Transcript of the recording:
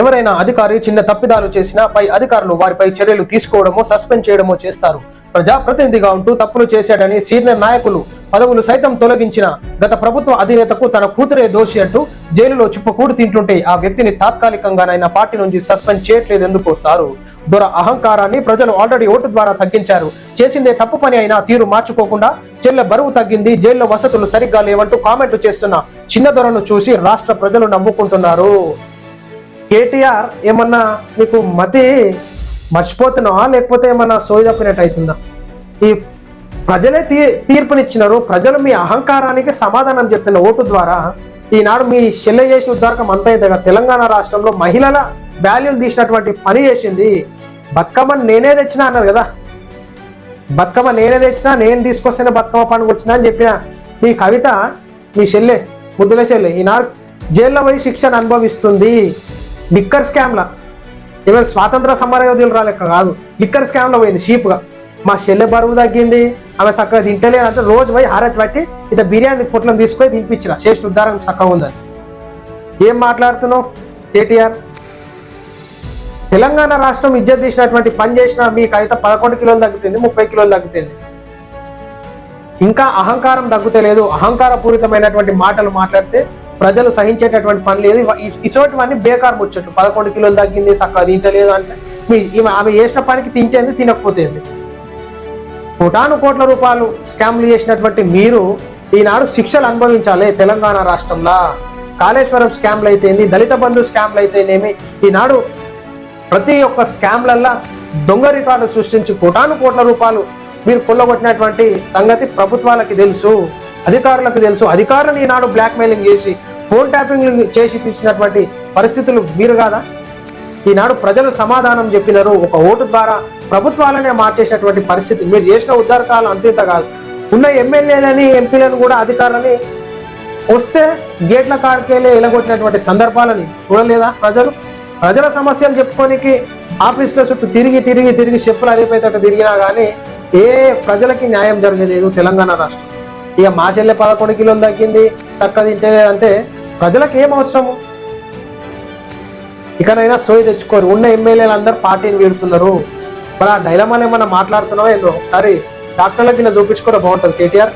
ఎవరైనా అధికారి చిన్న తప్పిదాలు చేసినా పై అధికారులు వారిపై చర్యలు తీసుకోవడమో సస్పెండ్ చేయడమో చేస్తారు. ప్రజాప్రతినిధిగా ఉంటూ తప్పులు చేశాడని సీనియర్ నాయకులు పదవులు సైతం తొలగించిన గత ప్రభుత్వ అధినేతకు తన కూతురే దోషి అంటూ జైలులో చుప్పకూడు తింటుంటే ఆ వ్యక్తిని తాత్కాలికంగానైనా పార్టీ నుంచి సస్పెండ్ చేయట్లేదు ఎందుకో సారు. దొర అహంకారాన్ని ప్రజలు ఆల్రెడీ ఓటు ద్వారా తగ్గించారు. చేసిందే తప్పు పని అయినా తీరు మార్చుకోకుండా చెల్లె బరువు తగ్గింది జైల్లో వసతులు సరిగ్గా లేవంటూ కామెంట్లు చేస్తున్న చిన్న దొరను చూసి రాష్ట్ర ప్రజలు నవ్వుకుంటున్నారు. కేటీఆర్ ఏమన్నా నీకు మతి మర్చిపోతున్నావా? లేకపోతే ఏమన్నా సోయి తప్పినట్టు అవుతుందా ఈ ప్రజలే తీ తీర్పునిచ్చినారు. ప్రజలు మీ అహంకారానికి సమాధానం చెప్పిన ఓటు ద్వారా ఈనాడు మీ చెల్లె చేసిన ఉద్దారకం అంతా తెలంగాణ రాష్ట్రంలో మహిళల వాల్యూలు తీసినటువంటి పని చేసింది బతుకమ్మ నేనే తెచ్చినా అన్నారు కదా. బతుకమ్మ నేనే తెచ్చినా నేను తీసుకొస్తేనే బతుకమ్మ పండుగ వచ్చినా అని చెప్పిన మీ కవిత మీ చెల్లె ముద్దుల చెల్లె ఈనాడు జైల్లో పోయి శిక్షను అనుభవిస్తుంది. లిక్కర్ స్కామ్ల. ఈవెన్ స్వాతంత్ర సమర యోధులు రాలేక కాదు. లిక్కర్ స్కామ్లో పోయింది షీప్గా. మా చెల్లె బరువు తగ్గింది ఆమె చక్కగా తింటలేదు అంటే రోజు పోయి హారతి పట్టి ఇంత బిర్యానీ పొట్లం తీసుకొని తినిపించిన చేసిన ఉద్దారం చక్కగా ఉందని. ఏం మాట్లాడుతున్నావు కేటీఆర్? తెలంగాణ రాష్ట్రం ఇజ్జత్ తీసినటువంటి పని చేసిన మీకు అయితే పదకొండు కిలోలు తగ్గుతుంది ముప్పై కిలోలు తగ్గుతుంది. ఇంకా అహంకారం తగ్గుతలేదు. అహంకారపూరితమైనటువంటి మాటలు మాట్లాడితే ప్రజలు సహించేటటువంటి పని లేదు. ఇటువంటివన్నీ బేకార్ ముచ్చట్లు. పదకొండు కిలోలు తగ్గింది చక్కగా తింటలేదు అంటే మీ ఈమె ఆమె చేసిన పనికి తింటేంది తినకపోతేంది. కోటాను కోట్ల రూపాయలు స్కామ్లు చేసినటువంటి మీరు ఈనాడు శిక్షలు అనుభవించాలి తెలంగాణ రాష్ట్రంలో. కాళేశ్వరం స్కామ్లు అయితేంది దళిత బంధు స్కామ్లు అయితేనేమి ఈనాడు ప్రతి ఒక్క స్కామ్లల్లా దొంగ రికార్డు సృష్టించి కోటాను కోట్ల రూపాయలు మీరు కొల్లగొట్టినటువంటి సంగతి ప్రభుత్వాలకి తెలుసు అధికారులకు తెలుసు. అధికారులను ఈనాడు బ్లాక్మెయిలింగ్ చేసి ఫోన్ ట్యాపింగ్ చేసి ఇప్పించినటువంటి పరిస్థితులు మీరు కాదా? ఈనాడు ప్రజలు సమాధానం చెప్పినారు ఒక ఓటు ద్వారా ప్రభుత్వాలనే మార్చేసినటువంటి పరిస్థితి. మీరు చేసిన ఉద్ధారకాలు అంతేత కాదు. ఉన్న ఎమ్మెల్యేలని ఎంపీలను కూడా అధికారులని వస్తే గేట్ల కాడికెళ్ళి ఎలగొట్టినటువంటి సందర్భాలని చూడలేదా ప్రజలు? ప్రజల సమస్యలు చెప్పుకోనికి ఆఫీసుల చుట్టూ తిరిగి తిరిగి తిరిగి చెప్పులు అరిపోయేటట్టు తిరిగినా కానీ ఏ ప్రజలకి న్యాయం జరగలేదు తెలంగాణ రాష్ట్రం. ఇక మా చెల్లె పదకొండు కిలోలు తగ్గింది చక్కగా తింటే అంటే ప్రజలకు ఏం అవసరము? ఇకనైనా సోయి తెచ్చుకోరు. ఉన్న ఎమ్మెల్యేలు అందరు పార్టీని వీడుతున్నారు. మరి ఆ డైలమాలు ఏమన్నా మాట్లాడుతున్నావా ఏదో? ఒకసారి డాక్టర్లకు ఇలా చూపించుకోవడం బాగుంటుంది. కేటీఆర్